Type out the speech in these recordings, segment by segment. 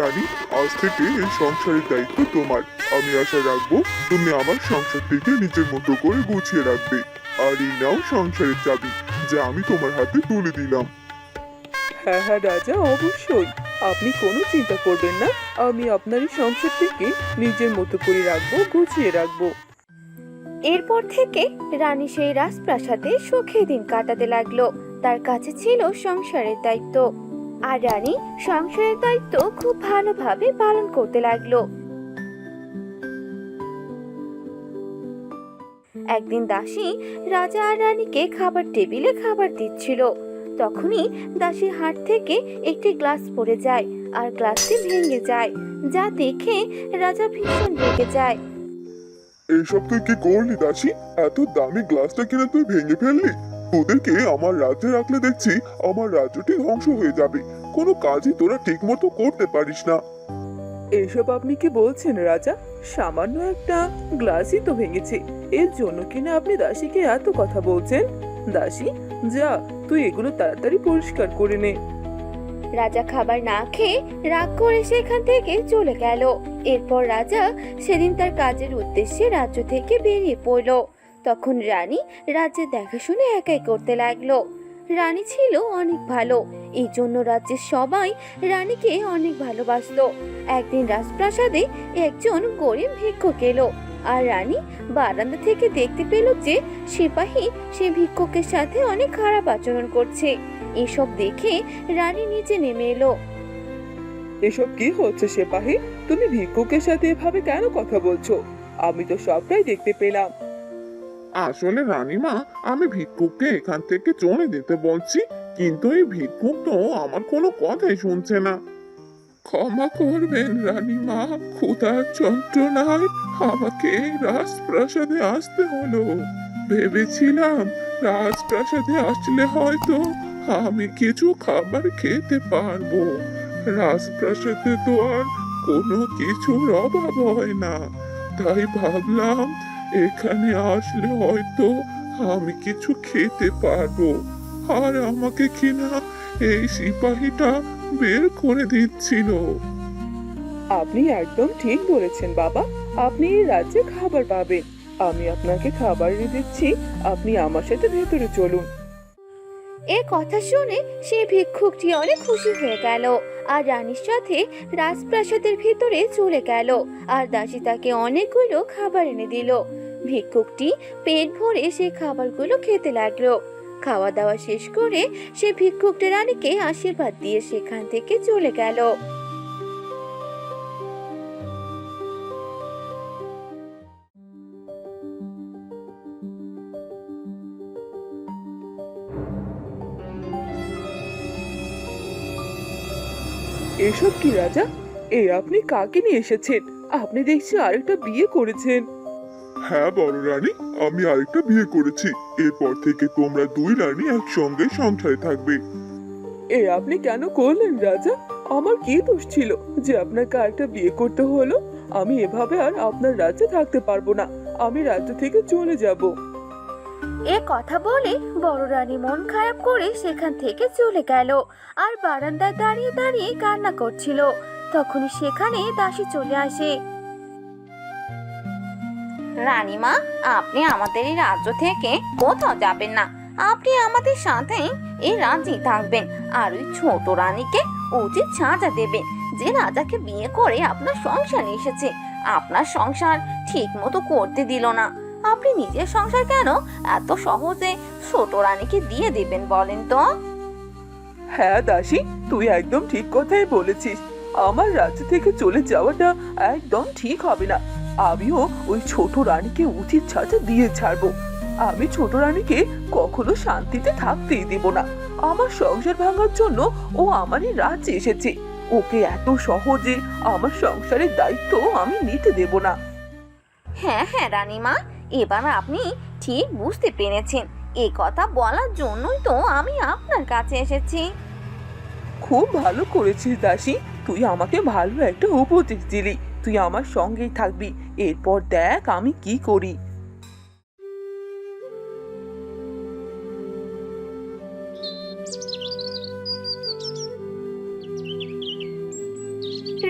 রানী, আজ থেকে এই সংসারের দায়িত্ব তোমার। আমি আশা রাখব তুমি আমার সংসারটিকে নিজের মতো করে গুছিয়ে রাখবে। আর এই নাও সংসারের চাবি, যা আমি তোমার হাতে তুলে দিলাম। হ্যাঁ হ্যাঁ রাজা, অবশ্যই। আপনি কোনো চিন্তা করবেন না। আমি আপনার এই সংসারটিকে নিজের মতো করে রাখব, গুছিয়ে রাখব। এরপর থেকে রানী সেই রাজপ্রাসাদে সুখে দিন কাটাতে লাগল। তার কাছে ছিল সংসারের দায়িত্ব। আর রানী সংসারের দায়িত্ব খুব ভালোভাবে পালন করতে লাগল। একদিন দাসী রাজা আর রানীকে খাবার টেবিলে খাবার দিচ্ছিল। তখনই দাসীর হাত থেকে একটি গ্লাস পড়ে যায় আর গ্লাসটি ভেঙে যায়, যা দেখে রাজা ভীষণ রেগে যায়। এইসব তুই কি করলি, দাসী? এত দামি গ্লাসটা কিনে তুই ভেঙে ফেললি? তোদেরকে আমার রাজ্যে রাখলে দেখছি আমার রাজ্যটি ধ্বংস হয়ে যাবে। কোনো কাজই তোরা ঠিক মতো করতে পারিস না। এসব আপনি কি বলছেন, রাজা? সামান্য একটা গ্লাসই তো ভেঙেছে। এর জন্য কিনা আপনি দাসীকে এত কথা বলছেন? দাসী, যা, তুই এগুলো তাড়াতাড়ি পরিষ্কার করে নে। রাজা খাবার না খেয়ে রাগ করে সেখান থেকে চলে গেল। এরপর রাজা সেদিন তার কাজের উদ্দেশ্যে রাজ্য থেকে বেরিয়ে পড়ল। তখন রানী রাজ্যের দেখাশুনে একাই করতে লাগল। রানী ছিল অনেক ভালো, এই জন্য রাজ্যের সবাই রানীকে অনেক ভালোবাসতো। একদিন রাজপ্রাসাদে একজন গরিব ভিক্ষুক এলো, আর রানী বারান্দা থেকে দেখতে পেল যে সিপাহী সে ভিক্ষুকের সাথে অনেক খারাপ আচরণ করছে। এসব দেখে রানী নিচে নেমে এলো। এসব কি হচ্ছে সেপাহি? তুমি ভিক্ষুকের সাথে এভাবে কেন কথা বলছো? আমি তো সবটাই দেখতে পেলাম। আসলে রানীমা আমি ভিক্ষুককে এখান থেকে চলে যেতে বলছি কিন্তু এই ভিক্ষুক তো আমার কোনো কথাই শুনছে না। ক্ষমা করবেন রানীমা ক্ষুধার যন্ত্রণায় আমাকে এই রাজপ্রাসাদে আসতে হলো। ভেবেছিলাম রাজপ্রাসাদে আসলে হয়তো আমি কিছু খাবার খেতে পারব। রাজপ্রাসাদে তো আর কোনো কিছুর অভাব হয় না। তাই ভাবলাম, এখানে আসলে হয়তো আমি কিছু খেতে পারব। আর আমাকে কিনা এই সিপাহীটা বের করে দিচ্ছিল। আপনি একদম ঠিক বলেছেন, বাবা। আপনি এই রাজ্যে খাবার পাবেন। আমি আপনাকে খাবার দিচ্ছি। আপনি আমার সাথে ভেতরে চলুন। এ কথা শুনে সে ভিক্ষুকটি অনেক খুশি হয়ে গেল। আর রানীর সাথে রাজপ্রাসাদের ভিতরে চলে গেল। আর দাসী তাকে অনেকগুলো খাবার এনে দিল। ভিক্ষুকটি পেট ভরে সেই খাবারগুলো খেতে লাগল। খাওয়া দাওয়া শেষ করে সে ভিক্ষুকটি রানীকে আশীর্বাদ দিয়ে সেখান থেকে চলে গেল। এসব কি রাজা? এ আপনি কাকে নিয়ে এসেছেন? আপনি দেখছি আরেকটা বিয়ে করেছেন। হ্যাঁ বড় রানী আমি আরেকটা বিয়ে করেছি। এরপর থেকে তোমরা দুই রানী একসঙ্গে সংসারে থাকবে। এ আপনি কেন করলেন রাজা? আমার কি দোষ ছিল যে আপনাকে আরেকটা বিয়ে করতে হলো? আমি এভাবে আর আপনার রাজ্যে থাকতে পারব না। আমি রাজ্য থেকে চলে যাব। এ কথা বলে বড় রানী মন খারাপ করে সেখান থেকে চলে গেল। আর বারান্দায় দাঁড়িয়ে দাঁড়িয়ে কান্না করছিল। তখনই সেখানে দাসী চলে আসে। রানীমা, আপনি আমাদের এই রাজ্য থেকে কোথাও যাবেন না। আপনি আমাদের সাথে এই রাজ্যেই থাকবেন। আর ওই ছোট রানীকে উচিত সাজা দেবেন। যে রাজাকে বিয়ে করে আপনার সংসারে এসেছে, আপনার সংসার ঠিক মতো করতে দিল না। আপনি নিজের সংসার কেন এত সহজে ছোট রানীকে দিয়ে দেবেন বলেন তো? হ্যাঁ দাসী তুই একদম ঠিক কথাই বলেছিস। আমার রাজ্য থেকে চলে যাওয়াটা একদম ঠিক হবে না। আমিও ওই ছোট রানীকে উচিত সাজা দিয়ে ছাড়বো। আমি ছোট রানীকে কখনো শান্তিতে থাকতেই দেব না। আমার সংসার ভাঙার জন্য ও আমারই রাজ্যে এসেছে। ওকে এত সহজে আমার সংসারের দায়িত্ব আমি নিতে দেব না। হ্যাঁ হ্যাঁ রানীমা। এবার আপনি ঠিক বুঝতে পেরেছেন। এই কথা বলার জন্যই তো আমি আপনার কাছে এসেছি। খুব ভালো করেছিস দাসী। তুই আমাকে ভালো একটা উপদেশ দিলি। তুই আমার সঙ্গেই থাকবি। এরপর দেখ আমি কি করি।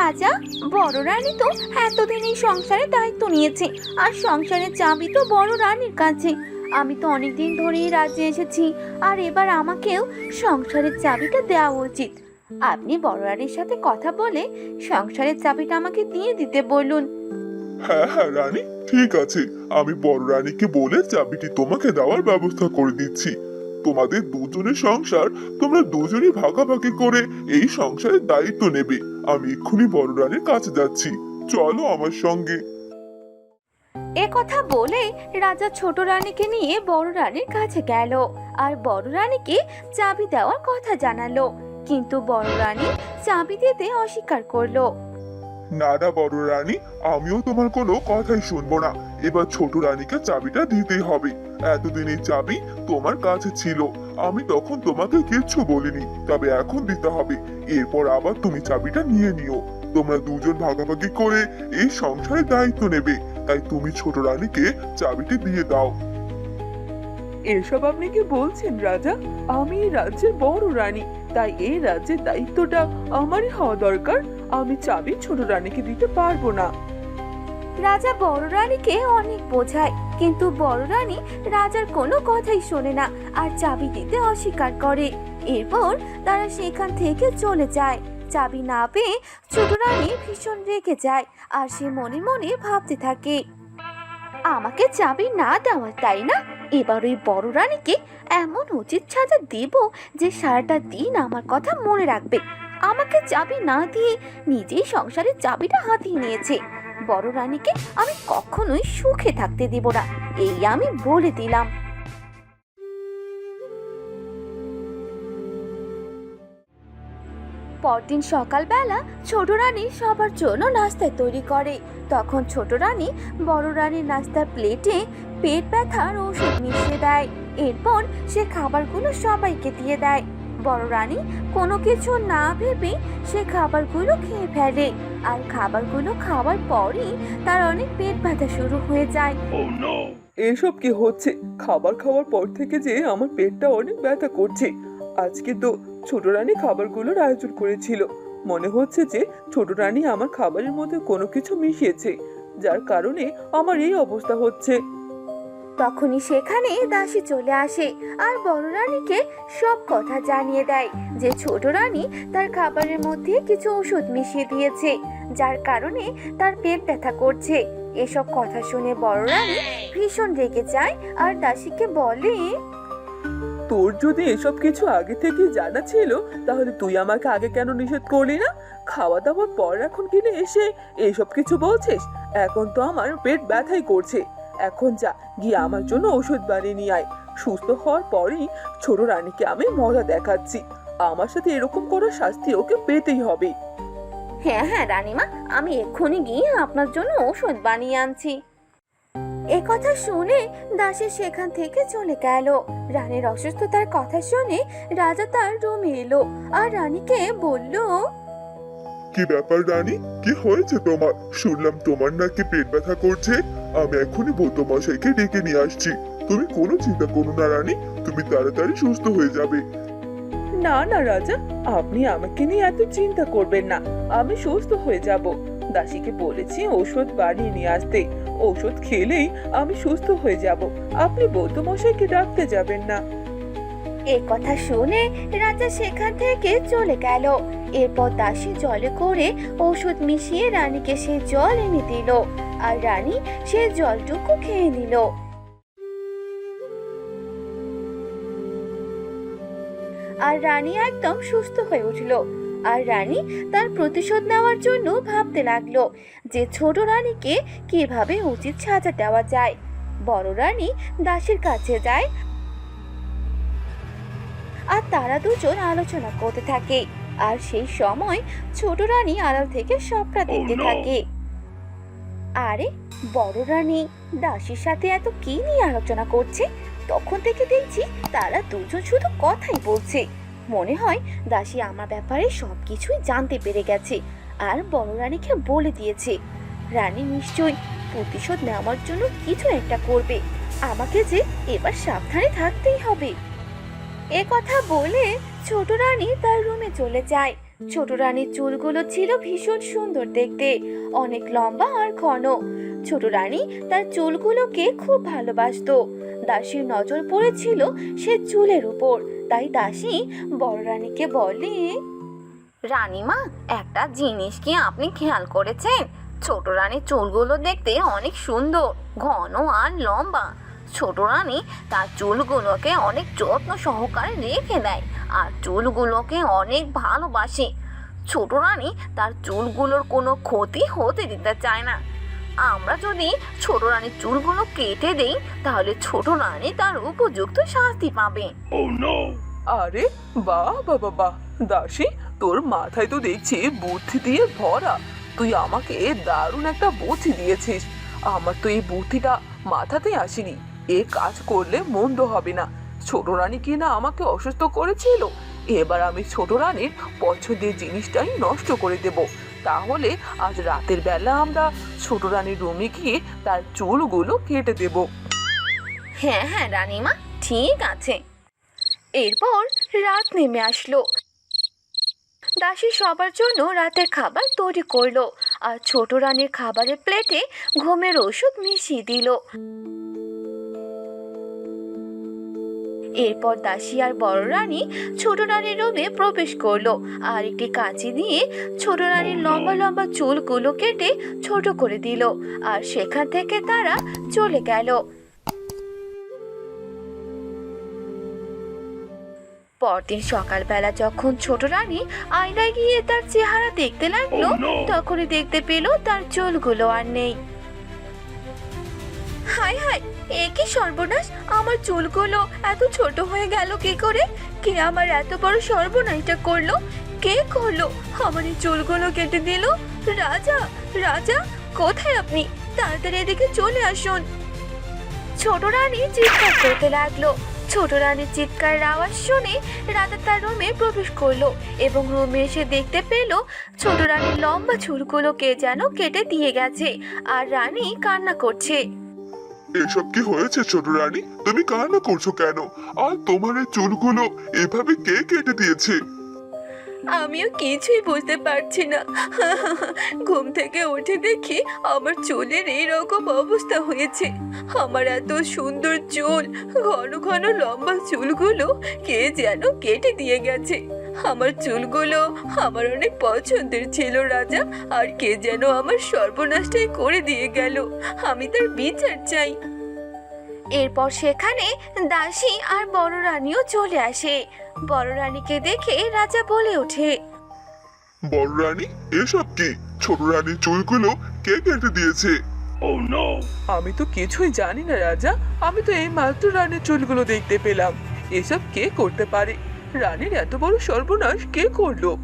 রাজা, বড় রানী তো এতদিন এই সংসারের দায়িত্ব নিয়েছে, আর সংসারের চাবি তো বড় রানীর কাছে। আমি তো অনেকদিন ধরেই রাজ্যে এসেছি, আর এবার আমাকেও সংসারের চাবিটা দেওয়া উচিত। আপনি বড় রানীর সাথে কথা বলে সংসারের চাবিটা আমাকে দিয়ে দিতে বলুন। হ্যাঁ হ্যাঁ রানী, ঠিক আছে। আমি বড় রানীকে বলে চাবিটি তোমাকে দেওয়ার ব্যবস্থা করে দিচ্ছি। তোমাদের দুজনের সংসার তোমরা দুজনই ভাগাভাগি করে এই সংসারের দায়িত্ব নেবে। আমি এক্ষুনি বড় রানীর কাছে যাচ্ছি। চলো আমার সঙ্গে। এ কথা বলে রাজা ছোট রানীকে নিয়ে বড় রানীর কাছে গেল। আর বড় রানীকে চাবি দেওয়ার কথা জানালো। কিন্তু বড় রানী চাবি দিতে অস্বীকার করল। না না, বড় রানী, আমিও তোমার কোনো কথাই শুনব না। এবার ছোট রানীকে চাবিটা দিতেই হবে। এতদিন এই চাবি তোমার কাছে ছিল। আমি তখন তোমাকে কিচ্ছু বলিনি, তবে এখন দিতে হবে। এরপর আবার তুমি চাবিটা নিয়ে নিও। তোমরা দুজন ভাগাভাগি করে এই সংসারের দায়িত্ব নেবে। তাই তুমি ছোট রানীকে চাবিটি দিয়ে দাও। এসব আপনি কি বলছেন, রাজা? আমি এই রাজ্যের বড় রানী, তাই এই রাজ্যের দায়িত্বটা আমারই হওয়া দরকার। আমি চাবি ছোট রানীকে দিতে পারব না। রাজা বড় রানীকে অনেক বোঝায়, কিন্তু বড় রানী রাজার কোনো কথাই শোনে না আর চাবি দিতে অস্বীকার করে। এরপর তারা সেখান থেকে চলে যায়। চাবি না পেয়ে ছোট রানী ভীষণ রেগে যায় আর সে মনে মনে ভাবতে থাকে, আমাকে চাবি না দেওয়ার, তাই না? এবার ওই বড় রানীকে এমন উচিত সাজা দেব যে সারাটা দিন আমার কথা মনে রাখবে। আমাকে চাবি না দিয়ে নিজেই সংসারের চাবিটা হাতিয়ে নিয়েছে। বড় রানীকে আমি কখনোই সুখে থাকতে দিব না, এই আমি বলে দিলাম। পরদিন সকালবেলা ছোট রানী সবার জন্য নাস্তা তৈরি করে। তখন ছোট রানী বড় রানীর নাস্তার প্লেটে পেট ব্যথার ওষুধ মিশিয়ে দেয়। এরপর সে খাবারগুলো সবাইকে দিয়ে দেয়। বড় রানী কোনো কিছু না ভেবে সে খাবারগুলো খেয়ে ফেলে। আর খাবারগুলো খাওয়ার পরই তার অনেক পেট ব্যথা শুরু হয়ে যায়। এসব কি হচ্ছে? খাবার খাওয়ার পর থেকে যে আমার পেটটা অনেক ব্যথা করছে। আজকে তো ছোট রানী খাবারগুলোর আয়োজন করেছিল। মনে হচ্ছে যে ছোট রানী আমার খাবারের মধ্যে কোনো কিছু মিশিয়েছে যার কারণে আমার এই অবস্থা হচ্ছে। তখনই সেখানে দাসী চলে আসে আর বড় রানীকে সব কথা জানিয়ে দেয় যে ছোট রানী তার খাবারের মধ্যে কিছু ওষুধ মিশিয়ে দিয়েছে, যার কারণে তার পেট ব্যথা করছে। এসব কথা শুনে বড় রানী ভীষণ রেগে যায় আর দাসীকে বলে, তোর যদি এসব কিছু আগে থেকে জানা ছিল, তাহলে তুই আমাকে আগে কেন নিষেধ করলি না? খাওয়া দাওয়ার পর এখন কিনে এসে এসব কিছু বলছিস? এখন তো আমার পেট ব্যথাই করছে। এখন যা, গিয়ে আমার জন্য ওষুধ বানিয়ে নিয়ে আয়। সুস্থ হওয়ার পরই ছোট রানীকে আমি মজা দেখাচ্ছি। আমার সাথে এরকম করার শাস্তি ওকে পেতেই হবে। হ্যাঁ হ্যাঁ রানীমা, আমি এক্ষুনি গিয়ে আপনার জন্য ওষুধ বানিয়ে আনছি। এ কথা শুনে দাসী সেখান থেকে চলে গেল। রানীর অসুস্থতার কথা শুনে রাজা তার রুমে এলো। আর রানীকে বলল কি ব্যাপার রানী? কি হয়েছে তোমার? শুনলাম তোমার নাকি পেট ব্যথা করছে। আমি এখনই বৌদ্ধ মশাইকে ডেকে নিয়ে আসছি। তুমি কোনো চিন্তা করো না রানী তুমি তাড়াতাড়ি সুস্থ হয়ে যাবে। না না রাজা আপনি আমাকে নিয়ে এত চিন্তা করবেন না। আমি সুস্থ হয়ে যাব। দাসীকে বলেছি ঔষধ বানিয়ে নিয়ে আসতে। ঔষধ খেলেই আমি সুস্থ হয়ে যাব। আপনি বৌদ্ধ মশাইকে ডাকতে যাবেন না। এ কথা শুনে রাজা সেখান থেকে চলে গেল। এরপর দাসী জলে করে ওষুধ মিশিয়ে রানীকে সে জল এনে দিল। আর রানী সে জলটুকু খেয়ে নিল। আর রানী একদম সুস্থ হয়ে উঠল। আর রানী তার প্রতিশোধ নেওয়ার জন্য ভাবতে লাগল যে ছোট রানীকে কীভাবে উচিত সাজা দেওয়া যায়। বড় রানী দাসীর কাছে যায়। আর তারা দুজন আলোচনা করতে থাকে। আর সেই সময় ছোট রানী আড়াল থেকে সবটা দেখতে থাকে। আরে বড় রানী দাসীর সাথে এত কি নিয়ে আলোচনা করছে? তখন থেকে দেখছি তারা দুজন শুধু কথাই বলছে। মনে হয় দাসী আমার ব্যাপারে সবকিছুই জানতে পেরে গেছে আর বড় রানীকে বলে দিয়েছে। রানী নিশ্চয়ই প্রতিশোধ নেওয়ার জন্য কিছু একটা করবে। আমাকে যে এবার সাবধানে থাকতেই হবে। এ কথা বলে ছোট রানী তার রুমে চলে যায়। ছোট রানীর চুলগুলো ছিল ভীষণ সুন্দর দেখতে, অনেক লম্বা আর ঘন। ছোট রানী তার চুলগুলোকে খুব ভালোবাসতো। দাসীর নজর পড়েছিল সে চুলের উপর। তাই দাসী বড় রানীকে বলে, রানীমা, একটা জিনিস কি আপনি খেয়াল করেছেন? ছোট রানীর চুলগুলো দেখতে অনেক সুন্দর, ঘন আর লম্বা। ছোট রানী তার চুলগুলোকে অনেক যত্ন সহকারে রেখে দেয় আর চুলগুলোকে অনেক ভালোবাসে। ছোট রানী তার চুলগুলোর কোনো ক্ষতি হতে দিতে চায় না। আমরা যদি ছোট রানীর চুলগুলো কেটে দেই তাহলে ছোট রানী তার উপযুক্ত শাস্তি পাবে। আরে বাহ বাবা বাহ দাসী তোর মাথায় তো দেখছি বুদ্ধি দিয়ে ভরা। তুই আমাকে দারুণ একটা বুদ্ধি দিয়েছিস। আমার তো এই বুদ্ধিটা মাথাতে আসেনি। এ কাজ করলে মন্দ হবে না। ছোট রানী কি না আমাকে অসুস্থ করেছিল? এবার আমি ছোট রানীর পছন্দের জিনিসটাই নষ্ট করে দেব। তাহলে আজ রাতের বেলা আমরা ছোট রানীর রুমে গিয়ে তার চুলগুলো কেটে দেবো। হ্যাঁ হ্যাঁ রানীমা, ঠিক আছে। এরপর রাত নেমে আসলো। দাসী সবার জন্য রাতের খাবার তৈরি করল আর ছোট রানীর খাবারের প্লেটে ঘুমের ওষুধ মিশিয়ে দিল। এরপর দাসী আর বড় রানী ছোট রানীর রুমে প্রবেশ করল। আর একটি কাঁচি দিয়ে ছোট রানীর লম্বা লম্বা চুলগুলো কেটে ছোট করে দিল। আর সেখান থেকে তারা চলে গেল। পরদিন সকালবেলা যখন ছোট রানী আয়নায় গিয়ে তার চেহারা দেখতে লাগল তখনই দেখতে পেল তার চুলগুলো আর নেই। হাই হাই এ কি সর্বনাশ? আমার চুলগুলো এত ছোট হয়ে গেল কি করে? কে আমার এত বড় সর্বনাশটা করল? কে করল? আমার এই চুলগুলো কেটে দিল? রাজা রাজা, কোথায় আপনি? তাড়াতাড়ি এদিকে চলে আসুন। ছোট রানী চিৎকার করতে লাগল। ছোট রানীর চিৎকার আওয়াজ শুনে রাজা তার রুমে প্রবেশ করল এবং রুমে এসে দেখতে পেল ছোট রানীর লম্বা চুলগুলো কে যেন কেটে দিয়ে গেছে। আর রানী কান্না করছে। এসব কি হয়েছে, ছোট রানী? তুমি কান্না করছ কেন? আর তোমার এই চুলগুলো এভাবে কে কেটে দিয়েছে? আমিও কিছুই বুঝতে পারছি না। ঘুম থেকে উঠে দেখি আমার চুলের এই রকম অবস্থা হয়েছে। আমার এত সুন্দর চুল, ঘন ঘন লম্বা চুলগুলো কে যেন কেটে দিয়ে গেছে। আমার চুলগুলো আমার অনেক পছন্দের ছিল রাজা। আর কে যেন আমার সর্বনাশটাই করে দিয়ে গেল। আমি তার বিচার চাই। এরপর সেখানে দাসী আর বড় রানীও চলে আসে। বড় রানীকে দেখে রাজা বলে ওঠে বড় রানী এসব কি? ছোট রানীর চুলগুলো কে কেটে দিয়েছে? আমি তো কিছুই জানি না রাজা। আমি তো এই মাত্র রানীর চুলগুলো দেখতে পেলাম। এসব কে করতে পারে? রানীর এত বড় সর্বনাশ কে করল?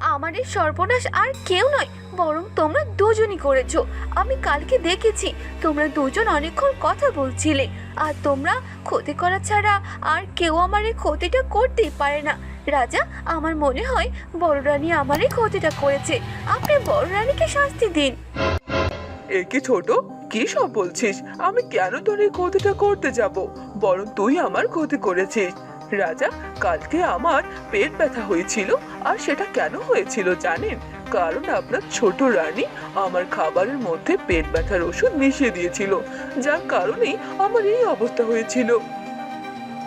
আমার এই সর্বনাশ আর কেউ নয় বরং তোমরা দুজনই করেছ। আমি কালকে দেখেছি তোমরা দুজন অনেকক্ষণ কথা বলছিলে আর তোমরা ক্ষতি করা ছাড়া আর কেউ আমার এই ক্ষতিটা করতেই পারে না। রাজা আমার মনে হয় বড় রানী আমার এই ক্ষতিটা করেছে। আপনি বড় রানীকে শাস্তি দিন। এ কি ছোট? কি সব বলছিস? আমি কেন তোর এই ক্ষতিটা করতে যাব? বরং তুই আমার ক্ষতি করেছিস। রাজা, কালকে আমার পেট ব্যথা হয়েছিল আর সেটা কেন হয়েছিল জানেন? কারণ আপনার ছোট রানী আমার খাবারের মধ্যে পেট ব্যথার ওষুধ মিশিয়ে দিয়েছিল, যার কারণেই আমার এই অবস্থা হয়েছিল।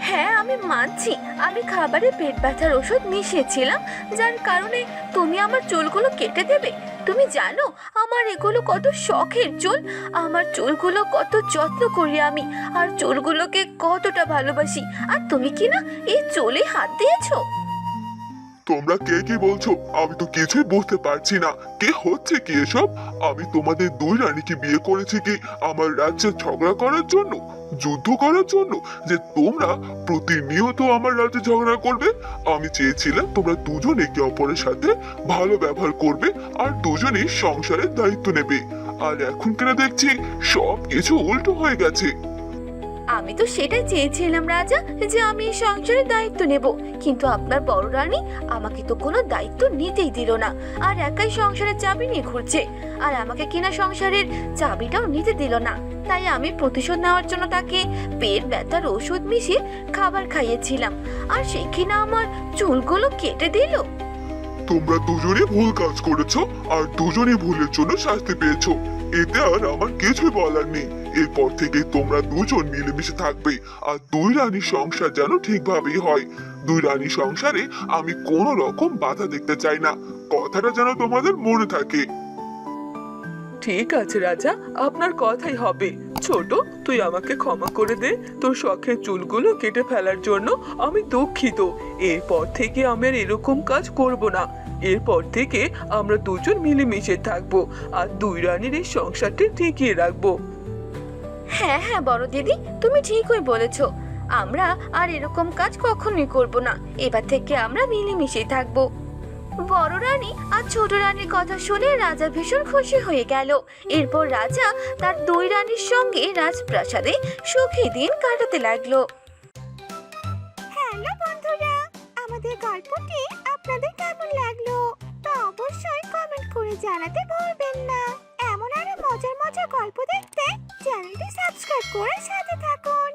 হ্যাঁ আমি মানছি। আমি খাবারে পেট ব্যথার ওষুধ মিশিয়েছিলাম, যার কারণে তুমি আমার চুলগুলো কেটে দেবে। তুমি জানো, আমার এগুলো কত শখের চুল। আমার চুলগুলো কত যত্ন করি আমি, আর চুলগুলোকে কতটা ভালোবাসি। আর তুমি কি না এই চুলে হাত দিয়েছ? তোমরা কে কি বলছো? আমি তো কিছুই বুঝতে পারছি না। কে হচ্ছে কি এসব? আমি তোমাদের দুই রানীকে বিয়ে করেছি কি আমার রাজ্যে ঝগড়া করার জন্য? যুদ্ধ করার জন্য যে তোমরা প্রতিনিয়ত আমার রাজ্যে ঝগড়া করবে, আমি চেয়েছিলাম তোমরা দুজন একে অপরের সাথে ভালো ব্যবহার করবে আর দুজনেই সংসারের দায়িত্ব নেবে। আর এখন কিনা দেখছি সব কিছু উল্টো হয়ে গেছে। আমি তো সেটাই চেয়েছিলাম, রাজা, যে আমি এই সংসারের দায়িত্ব নেব। কিন্তু আপনার বড় রানী আমাকে তো কোনো দায়িত্ব নিতেই দিল না, আর একাই সংসারের চাবি নিয়ে ঘুরছে। আর আমাকে কিনা সংসারের চাবিটাও নিতে দিল না। তাই আমি প্রতিশোধ নেওয়ার জন্য তাকে পেট ব্যথার ওষুধ মিশিয়ে খাবার খাইয়েছিলাম। আর সে কিনা আমার চুলগুলো কেটে দিল? তোমরা দুজনে ভুল কাজ করেছ, আর দুজনে ভুলের জন্য শাস্তি পেয়েছ। এতে আর আমার কিছুই বলার নেই। এরপর থেকে তোমরা দুজন মিলেমিশে থাকবে, আর দুই রানীর সংসার যেন ঠিকভাবেই হয়। দুই রানীর সংসারে আমি কোনো রকম বাধা দেখতে চাই না। কথাটা যেন তোমাদের মনে থাকে। ঠিক আছে, রাজা। আপনার কথাই হবে। ছোট, তুই আমাকে ক্ষমা করে দে। তোর শখের চুলগুলো কেটে ফেলার জন্য আমি দুঃখিত। এরপর থেকে আমি আর এরকম কাজ করব না। এরপর থেকে আমরা দুজন মিলেমিশে থাকব আর দুই রানীর এই সংসারটি টিকিয়ে রাখব। হ্যাঁ হ্যাঁ বড় দিদি, তুমি ঠিকই বলেছ। আমরা আর এরকম কাজ কখনোই করব না। এবার থেকে আমরা মিলেমিশেই থাকব। বড় রানী আর ছোট রানীর কথা শুনে রাজা ভীষণ খুশি হয়ে গেল। এরপর রাজা তার দুই রানীর সঙ্গে রাজপ্রাসাদে সুখী দিন কাটাতে লাগল। হ্যালো বন্ধুরা, আমাদের গল্পটি আপনাদের কেমন লাগল তা অবশ্যই কমেন্ট করে জানাতে ভুলবেন না। এমন আরও মজার মজার গল্প দেখতে চ্যানেলটি সাবস্ক্রাইব করে সাথে